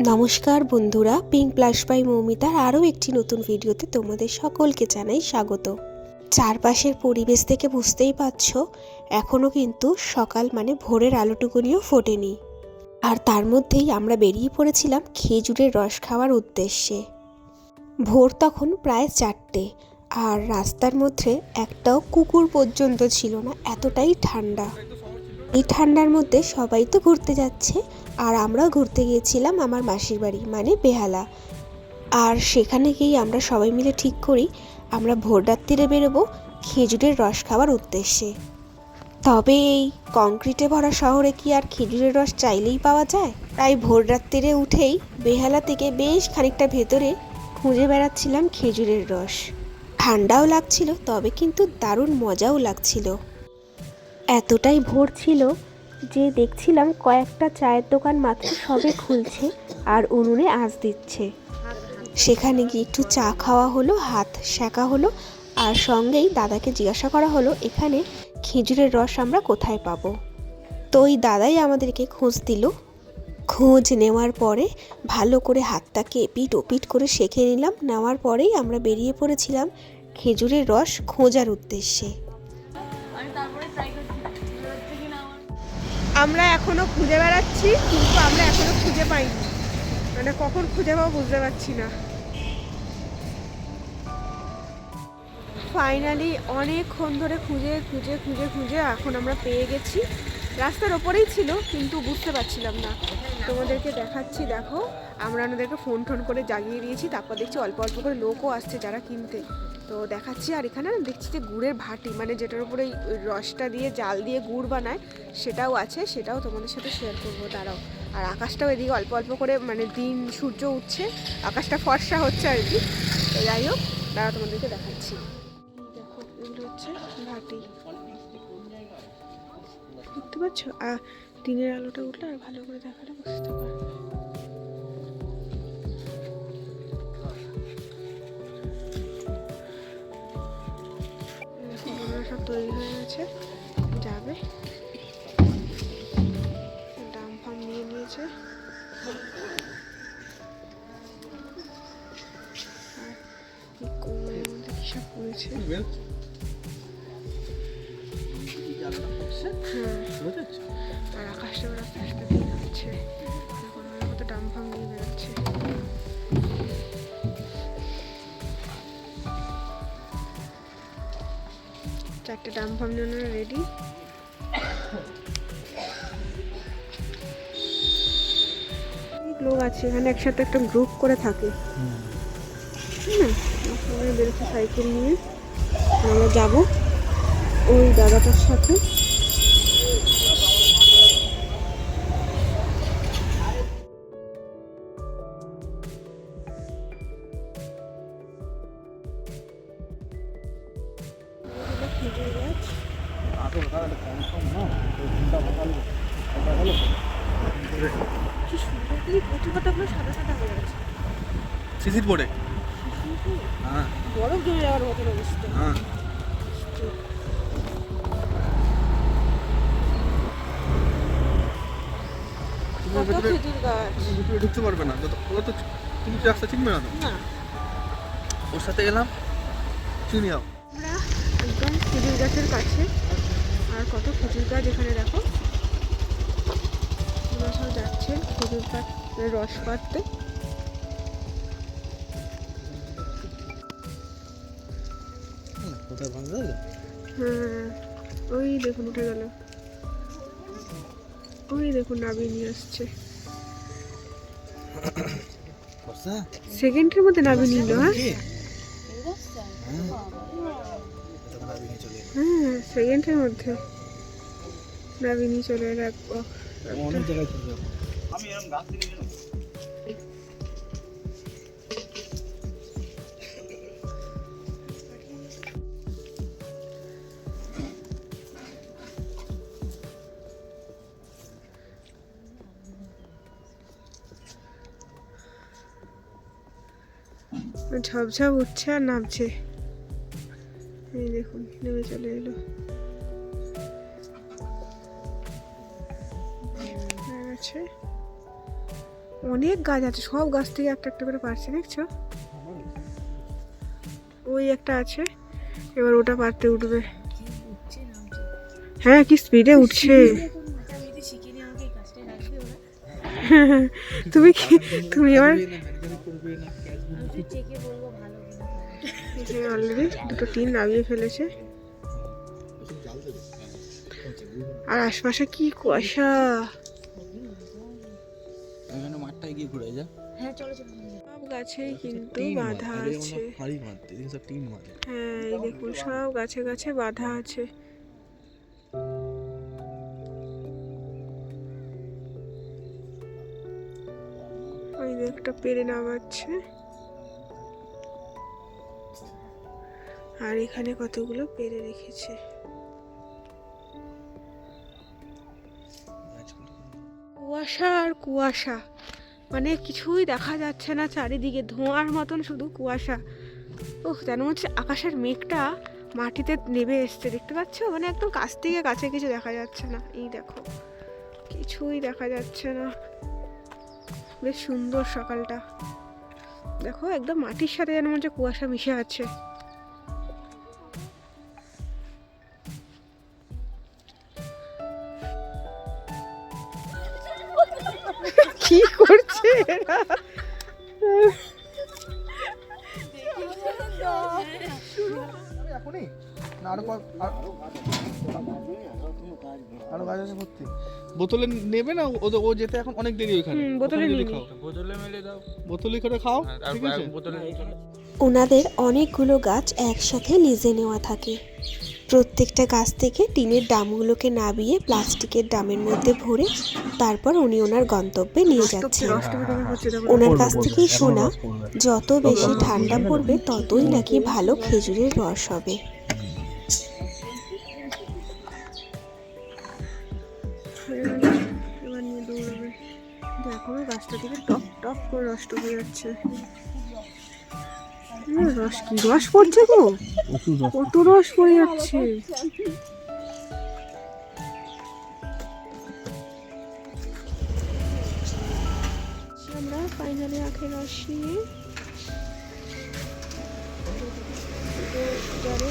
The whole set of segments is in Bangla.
নমস্কার বন্ধুরা পিঙ্ক প্লাস বাই মৌমিতার আরও একটি নতুন ভিডিওতে তোমাদের সকলকে জানাই স্বাগত। চারপাশের পরিবেশ থেকে বুঝতেই পারছ এখনও কিন্তু সকাল মানে ভোরের আলোটুকুনিও ফোটেনি। আর তার মধ্যেই আমরা বেরিয়ে পড়েছিলাম খেজুরের রস খাওয়ার উদ্দেশ্যে। ভোর তখন প্রায় চারটে, আর রাস্তার মধ্যে একটাও কুকুর পর্যন্ত ছিল না, এতটাই ঠান্ডা। এই ঠান্ডার মধ্যে সবাই তো ঘুরতে যাচ্ছে। আর আমরাও ঘুরতে গিয়েছিলাম আমার মাসির বাড়ি মানে বেহালা। আর সেখানে গিয়েই আমরা সবাই মিলে ঠিক করি, আমরা ভোর রাত্রিরে বেরোবো খেজুরের রস খাওয়ার উদ্দেশ্যে। তবে এই কংক্রিটে ভরা শহরে কি আর খেজুরের রস চাইলেই পাওয়া যায়? তাই ভোর রাত্রিরে উঠেই বেহালা থেকে বেশ খানিকটা ভেতরে খুঁজে বেড়াচ্ছিলাম খেজুরের রস। ঠান্ডাও লাগছিল, তবে কিন্তু দারুণ মজাও লাগছিল। এতটাই ভোর ছিল যে দেখছিলাম কয়েকটা চায়ের দোকান মাত্র সবে খুলছে আর উনুনে আঁচ দিচ্ছে। সেখানে গিয়ে একটু চা খাওয়া হলো, হাত সেকা হলো আর সঙ্গেই দাদাকে জিজ্ঞাসা করা হলো, এখানে খেজুরের রস আমরা কোথায় পাবো? তো ওই দাদাই আমাদেরকে খোঁজ দিল। খোঁজ নেওয়ার পরে ভালো করে হাতটাকে এপিট ওপিট করে শেখে নিলাম। নেওয়ার পরেই আমরা বেরিয়ে পড়েছিলাম খেজুরের রস খোঁজার উদ্দেশ্যে। আমরা এখনও খুঁজে বেড়াচ্ছি, কিন্তু আমরা এখনও খুঁজে পাইনি। মানে কখন খুঁজে পাবো বুঝতে পারছি না। ফাইনালি অনেকক্ষণ ধরে খুঁজে খুঁজে খুঁজে খুঁজে এখন আমরা পেয়ে গেছি। রাস্তার ওপরেই ছিল, কিন্তু বুঝতে পারছিলাম না। তোমাদেরকে দেখাচ্ছি, দেখো। আমরা ওনাদেরকে ফোন টোন করে জাগিয়ে দিয়েছি, তারপর দেখছি অল্প অল্প করে লোকও আসছে যারা কিনতে। তো দেখাচ্ছি, আর এখানে না দেখছি যে গুড়ের ভাটি মানে যেটার উপরে রসটা দিয়ে, জাল দিয়ে গুড় বানায়, সেটাও আছে, সেটাও তোমাদের সাথে শেয়ার করব তারাও আর আকাশটাও এদিকে অল্প অল্প করে মানে দিন সূর্য উঠছে, আকাশটা ফর্সা হচ্ছে আর কি। যাই হোক তারা তোমাদেরকে দেখাচ্ছি। দেখতে পাচ্ছ? আর দিনের আলোটা উঠলে আর ভালো করে দেখালে বুঝতে পারবে। সব তৈরি হয়ে গেছে, যাবে। ডাম ফাম নিয়ে নিয়েছে। আর এই কোমরের মধ্যে কি সব করেছে হ্যাঁ আর আকাশটা ওরা এখন ডাম নিয়ে বেরোচ্ছে চারটে নিয়ে রেডি লোক আছে এখানে একসাথে একটা গ্রুপ করে থাকে বেরোচ্ছে সাইকেল নিয়ে আমরা যাব ওই দাদাটার সাথে। হয়ে সিসির বোর্ডে? হ্যাঁ। বরফ জমে যাওয়ার মতন অবস্থা। হ্যাঁ। ঢুকতে পারবে না। যত ও তো তুমি রাস্তা চিনবে না তো? ওর সাথে গেলাম চিনি যাও আমরা একদম খেজুর গাছের কাছে। আর কত খেজুর গাছ এখানে দেখো। সব যাচ্ছে খেজুর গাছ রস পাড়তে কোথায় ভাঙবে হ্যাঁ ওই দেখুন উঠে গেল। ওই দেখুন নাবিয়ে নিয়ে আসছে। সেকেন্ডের মধ্যে নাবিয়ে নিল হ্যাঁ? হ্যাঁ। সেকেন্ডের মধ্যে নাবিয়ে নিয়ে চলে এলো এক আমি এরকম গাছ চলে ঝপঝপ উঠছে আর নামছে। এই দেখুন, নেমে চলে এলো। গেছে অনেক গাছ আছে, সব গাছ থেকে একটা একটা করে পারছে, দেখছ? ওই একটা আছে, এবার ওটা পারতে উঠবে। হ্যাঁ কি স্পিডে উঠছে। তুমি কি তুমি এবার অলরেডি দুটো টিন নামিয়ে ফেলেছে। আর আশপাশে কি কুয়াশা? গিয়ে ঘুরে যা। সব গাছেই কিন্তু বাধা আছে। ফাড়ি মারতে এদিকে সব টিন মারে হ্যাঁ এই দেখুন সব গাছে গাছে বাধা আছে। ওই একটা পেরে নামাচ্ছে। আর এখানে কতগুলো পেরে রেখেছে? কুয়াশা আর কুয়াশা। মানে কিছুই দেখা যাচ্ছে না চারিদিকে, ধোঁয়ার মতন শুধু কুয়াশা। ওহ, যেন হচ্ছে আকাশের মেঘটা মাটিতে নেমে এসছে। দেখতে পাচ্ছ? মানে একদম কাছ থেকে কাছে কিছু দেখা যাচ্ছে না। এই দেখো, কিছুই দেখা যাচ্ছে না। বেশ সুন্দর সকালটা। দেখো, একদম মাটির সাথে যেন হচ্ছে কুয়াশা মিশে আছে। কি করছে এরা? আরও কত- আর- আরও গাছ আছে ভর্তি। বোতলে নেবে না? ও ও যেতে এখন অনেক দেরি ওইখানে। বোতলে খাও। বোতলে মেলে দাও। বোতলে করে খাও ঠিক আছে? ওনাদের অনেকগুলো গাছ একসাথে লিজে নেওয়া থাকে। প্রত্যেকটা গাছ থেকে টিনের ডামগুলোকে নাবিয়ে প্লাস্টিকের ডামের মধ্যে ভরে তারপর উনি ওনার গন্তব্যে নিয়ে যাচ্ছেন। ওনার কাছ থেকেই শোনা যত বেশি ঠান্ডা পড়বে ততই নাকি ভালো খেজুরের রস হবে। এবার নিয়ে দৌড়াবে। দেখো গাছটা থেকে টপ টপ করে রস টপে যাচ্ছে। রস কি? রস পড়ছে গো? কত রস পড়ে যাচ্ছে। আমরা ফাইনালি আখের রস নিয়ে জারে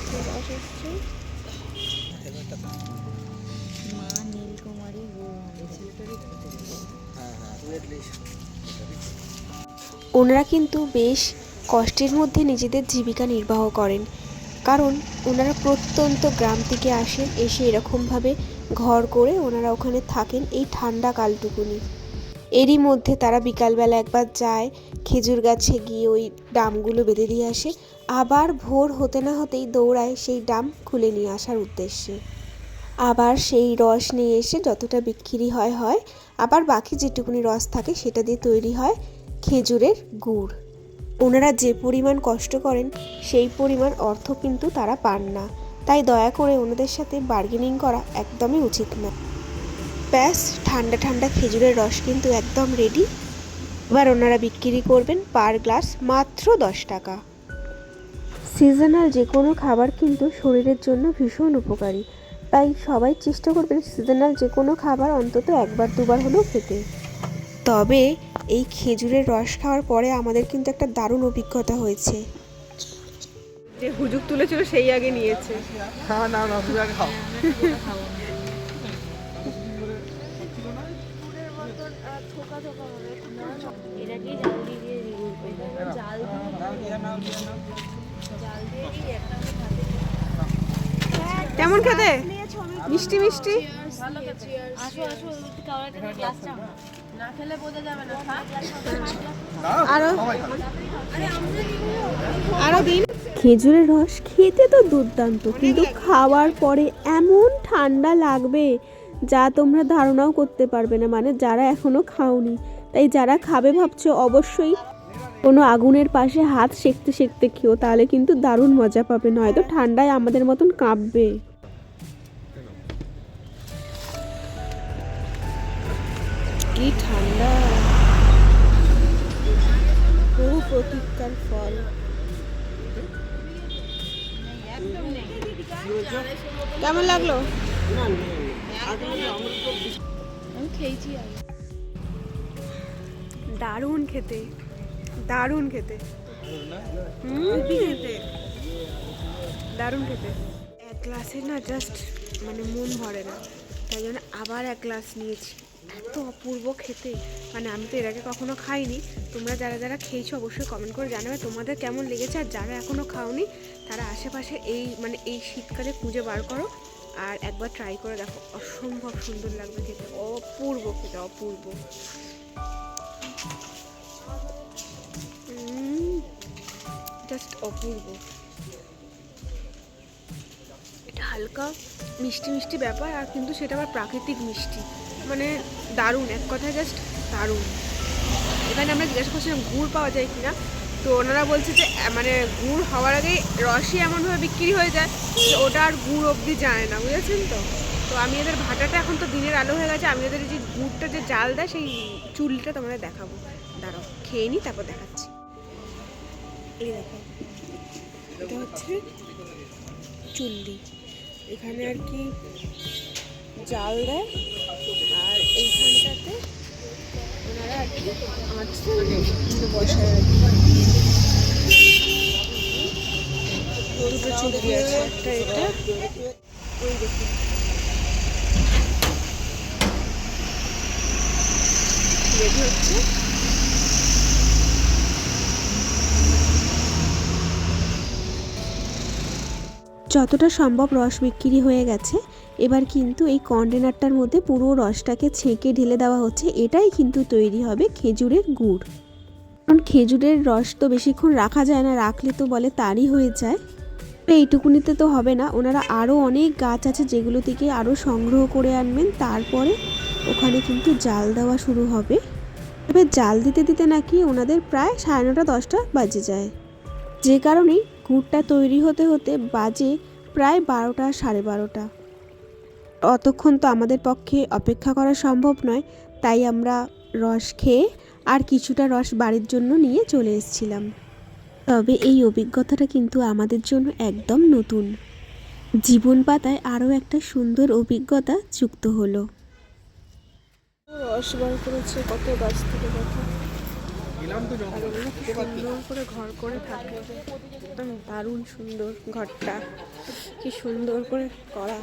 আখের রস এসছে। ওনারা কিন্তু বেশ কষ্টের মধ্যে নিজেদের জীবিকা নির্বাহ করেন। কারণ ওনারা প্রত্যন্ত গ্রাম থেকে আসেন, এসে এরকমভাবে ঘর করে ওনারা ওখানে থাকেন এই ঠান্ডা কালটুকুনি। এরই মধ্যে তারা বিকালবেলা একবার যায়, খেজুর গাছে গিয়ে ওই ডামগুলো বেঁধে দিয়ে আসে। আবার ভোর হতে না হতেই দৌড়ায় সেই ডাম খুলে নিয়ে আসার উদ্দেশ্যে। আবার সেই রস নিয়ে এসে যতটা বিক্রি হয় হয়, আবার বাকি যেটুকুনি রস থাকে সেটা দিয়ে তৈরি হয় খেজুরের গুড়। ওনারা যে পরিমাণ কষ্ট করেন, সেই পরিমাণ অর্থ কিন্তু তারা পান না। তাই দয়া করে ওনাদের সাথে বার্গেনিং করা একদমই উচিত না। ব্যাস, ঠান্ডা ঠান্ডা খেজুরের রস কিন্তু একদম রেডি এবার ওনারা বিক্রি করবেন পার গ্লাস মাত্র দশ টাকা। সিজনাল যে কোনো খাবার কিন্তু শরীরের জন্য ভীষণ উপকারী। তাই সবাই চেষ্টা করবেন সিজনাল যে কোনো খাবার অন্তত একবার দুবার হলেও খেতে। তবে এই খেজুরের রস খাওয়ার পরে আমাদের কিন্তু একটা দারুণ অভিজ্ঞতা হয়েছে। যে হুজুক তুলেছিল সেই আগে নিয়েছে। হ্যাঁ না না তুমি আগে খাও। কেমন খেতে? মিষ্টি মিষ্টি? আসো আসো কাউরা থেকে গ্লাস চাও না খেলে বোঝা যাবে না আরও? আরও দিন। খেজুরের রস খেতে তো দুর্দান্ত কিন্তু খাওয়ার পরে এমন ঠান্ডা লাগবে যা তোমরা ধারণাও করতে পারবে না মানে যারা এখনও খাওনি। তাই যারা খাবে ভাবছ অবশ্যই কোনো আগুনের পাশে হাত সেঁকতে সেঁকতে খেও তাহলে কিন্তু দারুণ মজা পাবে নয়তো ঠান্ডায় আমাদের মতন কাঁপবে। প্রতীক্ষার ফল। কেমন লাগল? খেয়েছি দারুণ খেতে। দারুণ খেতে। খেতে। দারুণ খেতে। এক গ্লাসে না জাস্ট মানে মন ভরে না। তাই জন্য আবার এক গ্লাস নিয়েছি। এত অপূর্ব খেতে। মানে আমি তো এর আগে কখনো খাইনি। তোমরা যারা যারা খেয়েছো অবশ্যই কমেন্ট করে জানাবে তোমাদের কেমন লেগেছে। আর যারা এখনও খাওনি, তারা আশেপাশে এই মানে এই শীতকালে খুঁজে বার করো। আর একবার ট্রাই করে দেখো। অসম্ভব সুন্দর লাগবে খেতে। অপূর্ব খেতে, অপূর্ব। জাস্ট অপূর্ব। এটা হালকা মিষ্টি মিষ্টি ব্যাপার, আর কিন্তু সেটা আবার প্রাকৃতিক মিষ্টি। মানে দারুণ, এক কথায় জাস্ট দারুণ। এখানে আমরা জিজ্ঞাসা করছিলাম, গুড় পাওয়া যায় কিনা? তো ওনারা বলছে যে মানে গুড় হওয়ার আগেই রসই এমনভাবে বিক্রি হয়ে যায় যে ওটা আর গুড় অবধি যায় না, বুঝেছেন তো? তো আমি এদের ভাটাটা এখন তো দিনের আলো হয়ে গেছে, আমি এদের যে গুড়টা যে জাল দেয়, সেই চুলটা তোমাদের দেখাবো। দাঁড়াও, খেয়ে নিই তারপর দেখাচ্ছি। এই দেখো, এটা হচ্ছে চুল্লি। এখানে আর কি জাল দেয় এইখানটাতে ওনারা আর কি বসায় আর দুটো আছে একটা এটা। ওই দেখুন। রেডি হচ্ছে। যতটা সম্ভব রস বিক্রি হয়ে গেছে, এবার কিন্তু এই কন্টেনারটার মধ্যে পুরো রসটাকে ছেঁকে ঢেলে দেওয়া হচ্ছে, এটাই কিন্তু তৈরি হবে খেজুরের গুড়। কারণ খেজুরের রস তো বেশিক্ষণ রাখা যায় না, রাখলে তো বলে তারই হয়ে যায়। এইটুকুনিতে তো হবে না, ওনারা আরও অনেক গাছ আছে যেগুলো থেকে আরও সংগ্রহ করে আনবেন, তারপরে ওখানে কিন্তু জাল দেওয়া শুরু হবে। এবার জাল দিতে দিতে নাকি ওনাদের প্রায় সাড়ে নটা, দশটা বাজে যায়। যে কারণেই গুড়টা তৈরি হতে হতে বাজে প্রায় বারোটা, সাড়ে বারোটা। অতক্ষণ তো আমাদের পক্ষে অপেক্ষা করা সম্ভব নয়, তাই আমরা রস খেয়ে আর কিছুটা রস বাড়ির জন্য নিয়ে চলে এসেছিলাম। তবে এই অভিজ্ঞতাটা কিন্তু আমাদের জন্য একদম নতুন। জীবন পাতায় আরও একটা সুন্দর অভিজ্ঞতা যুক্ত হলো। রস বার করেছে কত গাছ থেকে কত সুন্দর করে ঘর করে থাকে। দারুণ সুন্দর ঘরটা। কি সুন্দর করে করা।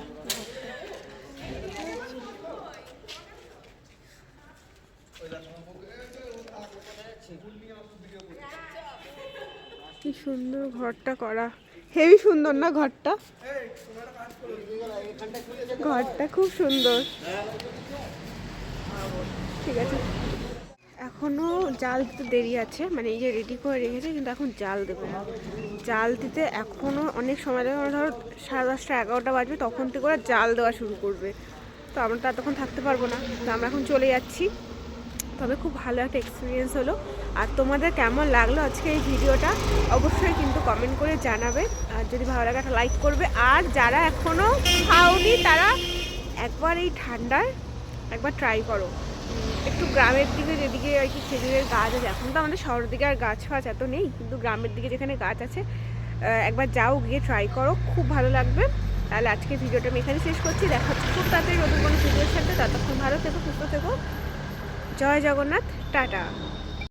কি সুন্দর ঘরটা করা। হেভি সুন্দর না ঘরটা? ঘরটা খুব সুন্দর। ঠিক আছে। এখনও জাল দিতে দেরি আছে মানে এই যে রেডি করে রেখেছে, কিন্তু এখন জাল দেবে না। জাল দিতে এখনও অনেক সময় মানে ধরো সাড়ে দশটা, এগারোটা বাজবে, তখন থেকে ওরা জাল দেওয়া শুরু করবে। তো আমরা তো তখন থাকতে পারব না। তো আমরা এখন চলে যাচ্ছি। তবে খুব ভালো একটা এক্সপিরিয়েন্স হলো। আর তোমাদের কেমন লাগল আজকে এই ভিডিওটা, অবশ্যই কিন্তু কমেন্ট করে জানাবে। আর যদি ভালো লাগে, একটা লাইক করবে। আর যারা এখনও খাওনি, তারা একবার এই ঠান্ডার একবার ট্রাই করো। একটু গ্রামের দিকে যেদিকে আর কি খেজুরের গাছ আছে, এখন তো আমাদের শহরের দিকে আর গাছ ফাছ এত নেই, কিন্তু গ্রামের দিকে যেখানে গাছ আছে একবার যাও গিয়ে ট্রাই করো, খুব ভালো লাগবে। তাহলে আজকে ভিডিওটা আমি এখানে শেষ করছি, দেখা হচ্ছে খুব তাড়াতাড়ি নতুন কোনো ভিডিওর সাথে, ততক্ষণ ভালো থেকো, সুস্থ থেকো। জয় জগন্নাথ, টাটা।